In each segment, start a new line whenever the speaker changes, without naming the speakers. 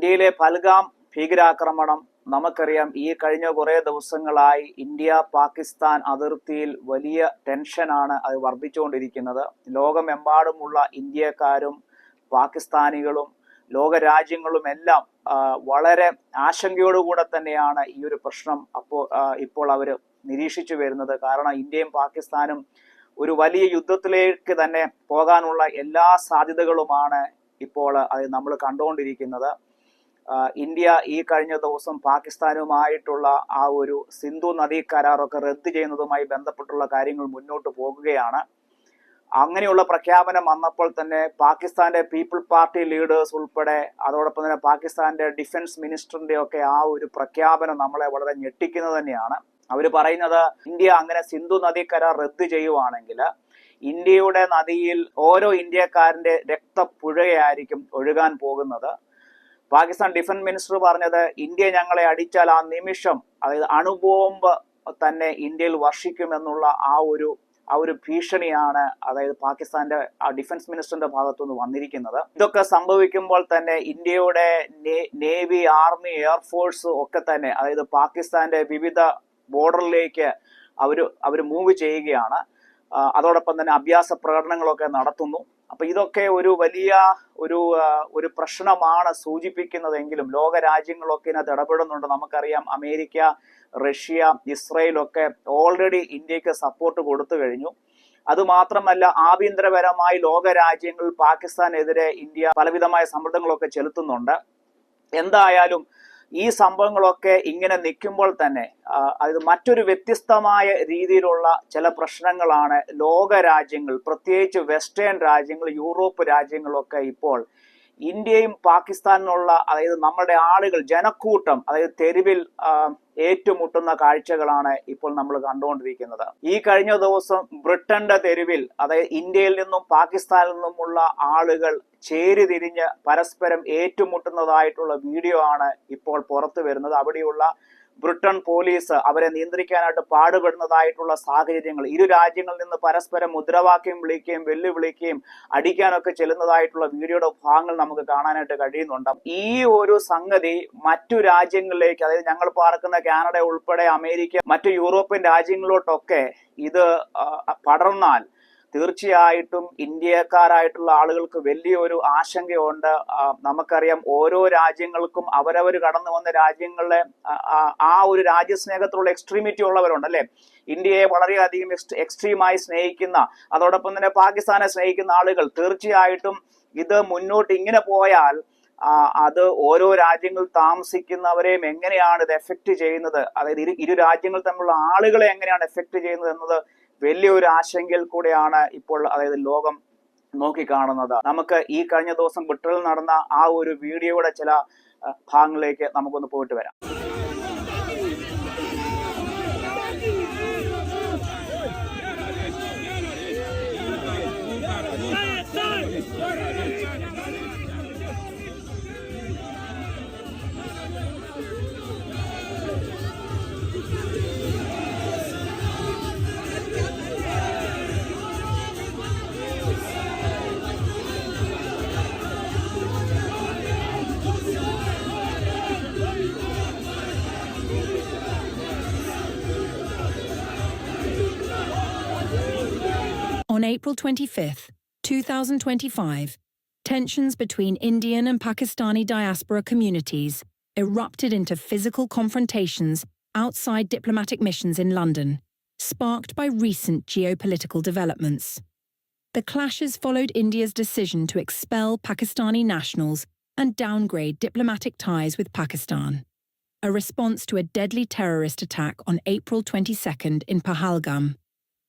ഇന്ത്യയിലെ പൽഗാം ഭീകരാക്രമണം നമുക്കറിയാം. ഈ കഴിഞ്ഞ കുറേ ദിവസങ്ങളായി ഇന്ത്യ പാകിസ്ഥാൻ അതിർത്തിയിൽ വലിയ ടെൻഷനാണ് അത് വർദ്ധിച്ചുകൊണ്ടിരിക്കുന്നത്. ലോകമെമ്പാടുമുള്ള ഇന്ത്യക്കാരും പാകിസ്ഥാനികളും ലോകരാജ്യങ്ങളും എല്ലാം വളരെ ആശങ്കയോടുകൂടെ തന്നെയാണ് ഈ ഒരു പ്രശ്നം അപ്പോൾ ഇപ്പോൾ അവർ നിരീക്ഷിച്ചു വരുന്നത്. കാരണം ഇന്ത്യയും പാകിസ്ഥാനും ഒരു വലിയ യുദ്ധത്തിലേക്ക് തന്നെ പോകാനുള്ള എല്ലാ സാധ്യതകളുമാണ് ഇപ്പോൾ അത് നമ്മൾ കണ്ടുകൊണ്ടിരിക്കുന്നത്. ഇന്ത്യ ഈ കഴിഞ്ഞ ദിവസം പാകിസ്ഥാനുമായിട്ടുള്ള ആ ഒരു സിന്ധു നദീ കരാറൊക്കെ റദ്ദ് ചെയ്യുന്നതുമായി ബന്ധപ്പെട്ടുള്ള കാര്യങ്ങൾ മുന്നോട്ട് പോകുകയാണ്. അങ്ങനെയുള്ള പ്രഖ്യാപനം വന്നപ്പോൾ തന്നെ പാകിസ്ഥാന്റെ പീപ്പിൾ പാർട്ടി ലീഡേഴ്സ് ഉൾപ്പെടെ അതോടൊപ്പം തന്നെ പാകിസ്ഥാന്റെ ഡിഫൻസ് മിനിസ്റ്ററിന്റെ ഒക്കെ ആ ഒരു പ്രഖ്യാപനം നമ്മളെ വളരെ ഞെട്ടിക്കുന്നത് തന്നെയാണ്. അവർ പറയുന്നത് ഇന്ത്യ അങ്ങനെ സിന്ധു നദീ കരാർ റദ്ദ് ചെയ്യുവാണെങ്കിൽ ഇന്ത്യയുടെ നദിയിൽ ഓരോ ഇന്ത്യക്കാരന്റെ രക്തപ്പുഴയായിരിക്കും ഒഴുകാൻ പോകുന്നത്. പാകിസ്ഥാൻ ഡിഫൻസ് മിനിസ്റ്റർ പറഞ്ഞത് ഇന്ത്യ ഞങ്ങളെ അടിച്ചാൽ ആ നിമിഷം അതായത് അണുബോംബ് തന്നെ ഇന്ത്യയിൽ വർഷിക്കുമെന്നുള്ള ആ ഒരു ആ ഒരു ഭീഷണിയാണ് അതായത് പാകിസ്ഥാന്റെ ആ ഡിഫൻസ് മിനിസ്റ്ററിന്റെ ഭാഗത്തുനിന്ന് വന്നിരിക്കുന്നത്. ഇതൊക്കെ സംഭവിക്കുമ്പോൾ തന്നെ ഇന്ത്യയുടെ നേവി ആർമി എയർഫോഴ്സ് ഒക്കെ തന്നെ അതായത് പാകിസ്ഥാന്റെ വിവിധ ബോർഡറിലേക്ക് അവർ അവർ മൂവ് ചെയ്യുകയാണ്. അതോടൊപ്പം തന്നെ അഭ്യാസ പ്രകടനങ്ങളൊക്കെ നടത്തുന്നു. അപ്പൊ ഇതൊക്കെ ഒരു വലിയ ഒരു ഒരു പ്രശ്നമാണ് സൂചിപ്പിക്കുന്നതെങ്കിലും ലോക രാജ്യങ്ങളൊക്കെ ഇതിനകത്ത് ഇടപെടുന്നുണ്ട്. നമുക്കറിയാം അമേരിക്ക റഷ്യ ഇസ്രയേൽ ഒക്കെ ഓൾറെഡി ഇന്ത്യയ്ക്ക് സപ്പോർട്ട് കൊടുത്തു കഴിഞ്ഞു. അതുമാത്രമല്ല ആഭ്യന്തരപരമായി ലോക രാജ്യങ്ങൾ പാകിസ്ഥാനെതിരെ ഇന്ത്യ പലവിധമായ സമ്മർദ്ദങ്ങളൊക്കെ ചെലുത്തുന്നുണ്ട്. എന്തായാലും ഈ സംഭവങ്ങളൊക്കെ ഇങ്ങനെ നിൽക്കുമ്പോൾ തന്നെ അതായത് മറ്റൊരു വ്യത്യസ്തമായ രീതിയിലുള്ള ചില പ്രശ്നങ്ങളാണ് ലോക രാജ്യങ്ങൾ പ്രത്യേകിച്ച് വെസ്റ്റേൺ രാജ്യങ്ങൾ യൂറോപ്പ് രാജ്യങ്ങളൊക്കെ ഇപ്പോൾ ഇന്ത്യയും പാകിസ്ഥാനിലുള്ള അതായത് നമ്മുടെ ആളുകൾ ജനക്കൂട്ടം അതായത് തെരുവിൽ ഏറ്റുമുട്ടുന്ന കാഴ്ചകളാണ് ഇപ്പോൾ നമ്മൾ കണ്ടുകൊണ്ടിരിക്കുന്നത്. ഈ കഴിഞ്ഞ ദിവസം ബ്രിട്ടന്റെ തെരുവിൽ അതായത് ഇന്ത്യയിൽ നിന്നും പാകിസ്ഥാനിൽ നിന്നുമുള്ള ആളുകൾ ചേരിതിരിഞ്ഞ് പരസ്പരം ഏറ്റുമുട്ടുന്നതായിട്ടുള്ള വീഡിയോ ആണ് ഇപ്പോൾ പുറത്തു വരുന്നത്. അവിടെയുള്ള ബ്രിട്ടൻ പോലീസ് അവരെ നിയന്ത്രിക്കാനായിട്ട് പാടുപെടുന്നതായിട്ടുള്ള സാഹചര്യങ്ങൾ. ഇരു രാജ്യങ്ങളിൽ നിന്ന് പരസ്പരം മുദ്രാവാക്യം വിളിക്കുകയും വെല്ലുവിളിക്കുകയും അടിക്കാനൊക്കെ ചെല്ലുന്നതായിട്ടുള്ള വീഡിയോയുടെ ഭാഗങ്ങൾ നമുക്ക് കാണാനായിട്ട് കഴിയുന്നുണ്ട്. ഈ ഒരു സംഗതി മറ്റു രാജ്യങ്ങളിലേക്ക് അതായത് ഞങ്ങൾ പാർക്കുന്ന കാനഡ ഉൾപ്പെടെ അമേരിക്ക മറ്റു യൂറോപ്യൻ രാജ്യങ്ങളിലോട്ടൊക്കെ ഇത് പടർന്നാൽ തീർച്ചയായിട്ടും ഇന്ത്യക്കാരായിട്ടുള്ള ആളുകൾക്ക് വലിയൊരു ആശങ്കയുണ്ട്. നമുക്കറിയാം ഓരോ രാജ്യങ്ങൾക്കും അവരവർ കടന്നു വന്ന രാജ്യങ്ങളിലെ ആ, ഒരു രാജ്യസ്നേഹത്തിലുള്ള എക്സ്ട്രീമിറ്റി ഉള്ളവരുണ്ട് അല്ലെ? ഇന്ത്യയെ വളരെയധികം എക്സ്ട്രീമായി സ്നേഹിക്കുന്ന അതോടൊപ്പം തന്നെ പാകിസ്ഥാനെ സ്നേഹിക്കുന്ന ആളുകൾ തീർച്ചയായിട്ടും ഇത് മുന്നോട്ട് ഇങ്ങനെ പോയാൽ അത് ഓരോ രാജ്യങ്ങൾ താമസിക്കുന്നവരെയും എങ്ങനെയാണ് ഇത് എഫക്ട് ചെയ്യുന്നത്? അതായത് ഇരു ഇരു രാജ്യങ്ങൾ തമ്മിലുള്ള ആളുകളെ എങ്ങനെയാണ് എഫക്ട് ചെയ്യുന്നത് എന്നത് വലിയൊരു ആശങ്കയിൽ കൂടെയാണ് ഇപ്പോൾ അതായത് ലോകം നോക്കിക്കാണുന്നത്. നമുക്ക് ഈ കഴിഞ്ഞ ദിവസം ബ്രിട്ടനിൽ നടന്ന ആ ഒരു വീഡിയോയുടെ ചില ഭാഗങ്ങളിലേക്ക് നമുക്കൊന്ന് പോയിട്ട് വരാം.
On April 25, 2025, tensions between Indian and Pakistani diaspora communities erupted into physical confrontations outside diplomatic missions in London, sparked by recent geopolitical developments. The clashes followed India's decision to expel Pakistani nationals and downgrade diplomatic ties with Pakistan, a response to a deadly terrorist attack on April 22nd in Pahalgam,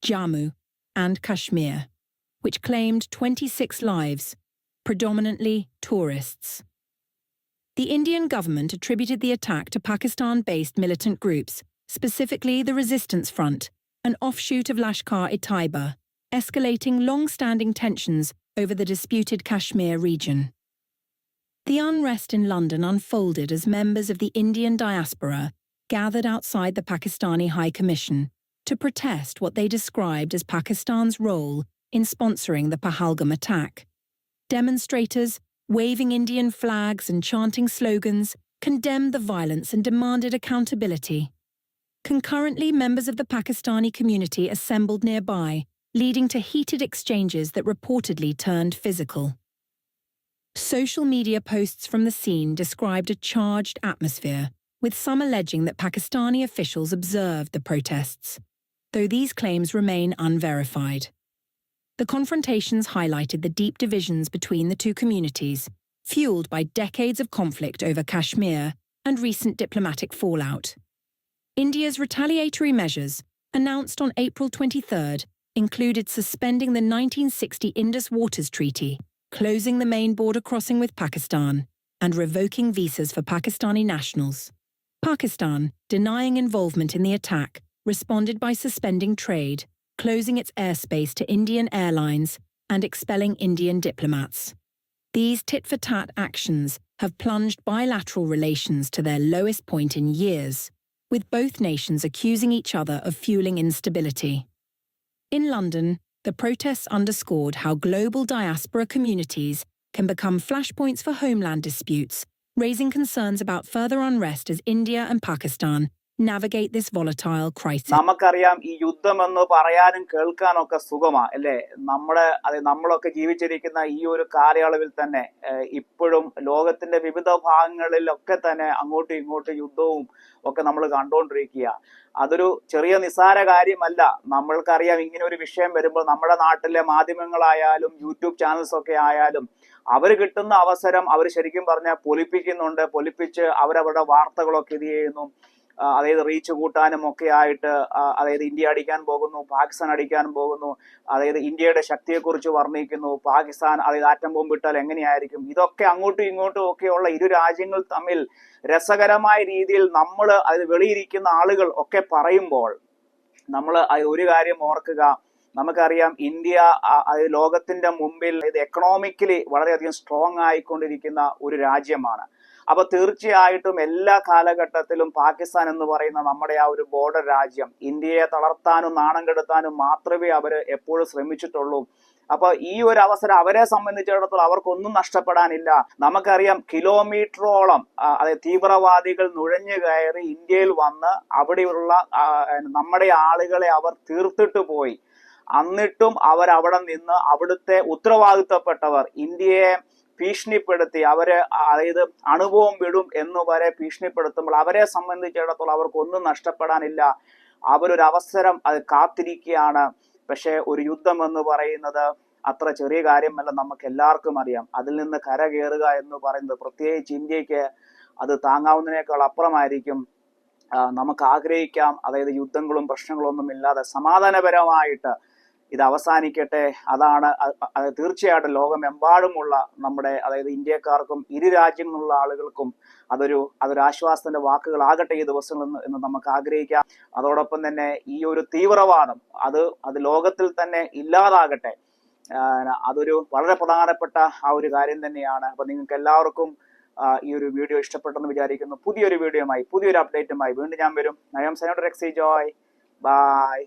Jammu, and Kashmir, which claimed 26 lives, predominantly tourists. The Indian government attributed the attack to Pakistan based militant groups, specifically the Resistance Front, an offshoot of Lashkar e Taiba, escalating long standing tensions over the disputed Kashmir region. The unrest in London unfolded as members of the Indian diaspora gathered outside the Pakistani High Commission to protest what they described as Pakistan's role in sponsoring the Pahalgam attack. Demonstrators, waving Indian flags and chanting slogans, condemned the violence and demanded accountability. Concurrently, members of the Pakistani community assembled nearby, leading to heated exchanges that reportedly turned physical. Social media posts from the scene described a charged atmosphere, with some alleging that Pakistani officials observed the protests, though these claims remain unverified. The confrontations highlighted the deep divisions between the two communities, fueled by decades of conflict over Kashmir and recent diplomatic fallout. India's retaliatory measures, announced on April 23rd, included suspending the 1960 Indus Waters Treaty, closing the main border crossing with Pakistan, and revoking visas for Pakistani nationals. Pakistan, denying involvement in the attack, responded by suspending trade, closing its airspace to Indian airlines, and expelling Indian diplomats. These tit for tat actions have plunged bilateral relations to their lowest point in years, with both nations accusing each other of fueling instability. In London, the protests underscored how global diaspora communities can become flashpoints for homeland disputes, raising concerns about further unrest as India and Pakistan navigate this volatile crisis.
നമുക്കറിയാം ഈ യുദ്ധം എന്ന് പറയാനും കേൾക്കാനൊക്കെ സുഖമാ അല്ലേ? നമ്മുടെ അത് നമ്മളൊക്കെ ജീവിച്ചിരിക്കുന്ന ഈ ഒരു കാലയളവിൽ തന്നെ ഇപ്പോഴും ലോകത്തിന്റെ വിവിധ ഭാഗങ്ങളിലൊക്കെ തന്നെ അങ്ങോട്ടും ഇങ്ങോട്ടും യുദ്ധവും ഒക്കെ നമ്മൾ കണ്ടുകൊണ്ടിരിക്കുക അതൊരു ചെറിയ നിസ്സാര കാര്യമല്ല. നമ്മൾക്കറിയാം ഇങ്ങനെ ഒരു വിഷയം വരുമ്പോൾ നമ്മുടെ നാട്ടിലെ മാധ്യമങ്ങളായാലും യൂട്യൂബ് ചാനൽസ് ഒക്കെ ആയാലും അവർ കിട്ടുന്ന അവസരം അവർ ശരിക്കും പറഞ്ഞാൽ പൊലിപ്പിക്കുന്നുണ്ട് പൊലിപ്പിച്ച് അവരവരുടെ വാർത്തകളൊക്കെ ഇത് ചെയ്യുന്നു. അതായത് റീച്ച് കൂട്ടാനും ഒക്കെ ആയിട്ട് അതായത് ഇന്ത്യ അടിക്കാൻ പോകുന്നു പാകിസ്ഥാൻ അടിക്കാൻ പോകുന്നു അതായത് ഇന്ത്യയുടെ ശക്തിയെക്കുറിച്ച് വർണിക്കുന്നു പാകിസ്ഥാൻ അതായത് ആറ്റം ബോംബ് ഇട്ടാൽ എങ്ങനെയായിരിക്കും? ഇതൊക്കെ അങ്ങോട്ടും ഇങ്ങോട്ടും ഒക്കെയുള്ള ഇരു രാജ്യങ്ങൾ തമ്മിൽ രസകരമായ രീതിയിൽ നമ്മൾ അതായത് വെളിയിരിക്കുന്ന ആളുകൾ ഒക്കെ പറയുമ്പോൾ നമ്മൾ ഒരു കാര്യം ഓർക്കുക. നമുക്കറിയാം ഇന്ത്യ ലോകത്തിന്റെ മുമ്പിൽ ഇത് എക്കണോമിക്കലി വളരെയധികം സ്ട്രോങ് ആയിക്കൊണ്ടിരിക്കുന്ന ഒരു രാജ്യമാണ്. അപ്പൊ തീർച്ചയായിട്ടും എല്ലാ കാലഘട്ടത്തിലും പാകിസ്ഥാൻ എന്ന് പറയുന്ന നമ്മുടെ ആ ഒരു ബോർഡർ രാജ്യം ഇന്ത്യയെ തളർത്താനും നാണം കെടുത്താനും മാത്രമേ അവർ എപ്പോഴും ശ്രമിച്ചിട്ടുള്ളൂ. അപ്പൊ ഈ ഒരു അവസരം അവരെ സംബന്ധിച്ചിടത്തോളം അവർക്കൊന്നും നഷ്ടപ്പെടാനില്ല. നമുക്കറിയാം കിലോമീറ്ററോളം അതായത് തീവ്രവാദികൾ നുഴഞ്ഞു കയറി ഇന്ത്യയിൽ വന്ന് അവിടെയുള്ള നമ്മുടെ ആളുകളെ അവർ തീർത്തിട്ട് പോയി. എന്നിട്ടും അവർ അവിടെ നിന്ന് അവിടുത്തെ ഉത്തരവാദിത്തപ്പെട്ടവർ ഇന്ത്യയെ ഭീഷണിപ്പെടുത്തി അവരെ അതായത് അണുഭവം വിടും എന്ന് വരെ ഭീഷണിപ്പെടുത്തുമ്പോൾ അവരെ സംബന്ധിച്ചിടത്തോളം അവർക്കൊന്നും നഷ്ടപ്പെടാനില്ല. അവരൊരു അവസരം അത് കാത്തിരിക്കുകയാണ്. പക്ഷേ ഒരു യുദ്ധം എന്ന് പറയുന്നത് അത്ര ചെറിയ കാര്യമല്ല നമുക്ക് എല്ലാവർക്കും അറിയാം. അതിൽ നിന്ന് കരകയറുക എന്ന് പറയുന്നത് പ്രത്യേകിച്ച് ഇന്ത്യയ്ക്ക് അത് താങ്ങാവുന്നതിനേക്കാൾ അപ്പുറമായിരിക്കും. നമുക്ക് ആഗ്രഹിക്കാം. അതായത് യുദ്ധങ്ങളും പ്രശ്നങ്ങളും ഒന്നും ഇല്ലാതെ സമാധാനപരമായിട്ട് ഇത് അവസാനിക്കട്ടെ. അതാണ് തീർച്ചയായിട്ടും ലോകമെമ്പാടുമുള്ള നമ്മുടെ അതായത് ഇന്ത്യക്കാർക്കും ഇരു രാജ്യങ്ങളിലുള്ള ആളുകൾക്കും അതൊരു അതൊരു ആശ്വാസത്തിന്റെ വാക്കുകളാകട്ടെ ഈ ദിവസങ്ങളിൽ എന്ന് നമുക്ക് ആഗ്രഹിക്കാം. അതോടൊപ്പം തന്നെ ഈ ഒരു തീവ്രവാദം അത് അത് ലോകത്തിൽ തന്നെ ഇല്ലാതാകട്ടെ. അതൊരു വളരെ പ്രധാനപ്പെട്ട ആ ഒരു കാര്യം തന്നെയാണ്. അപ്പൊ നിങ്ങൾക്ക് എല്ലാവർക്കും ഈ ഒരു വീഡിയോ ഇഷ്ടപ്പെട്ടെന്ന് വിചാരിക്കുന്നു. പുതിയൊരു വീഡിയോയുമായി പുതിയൊരു അപ്ഡേറ്റുമായി വീണ്ടും ഞാൻ വരും. നയം സൈനോട് റെക്സി ജോയ് ബൈ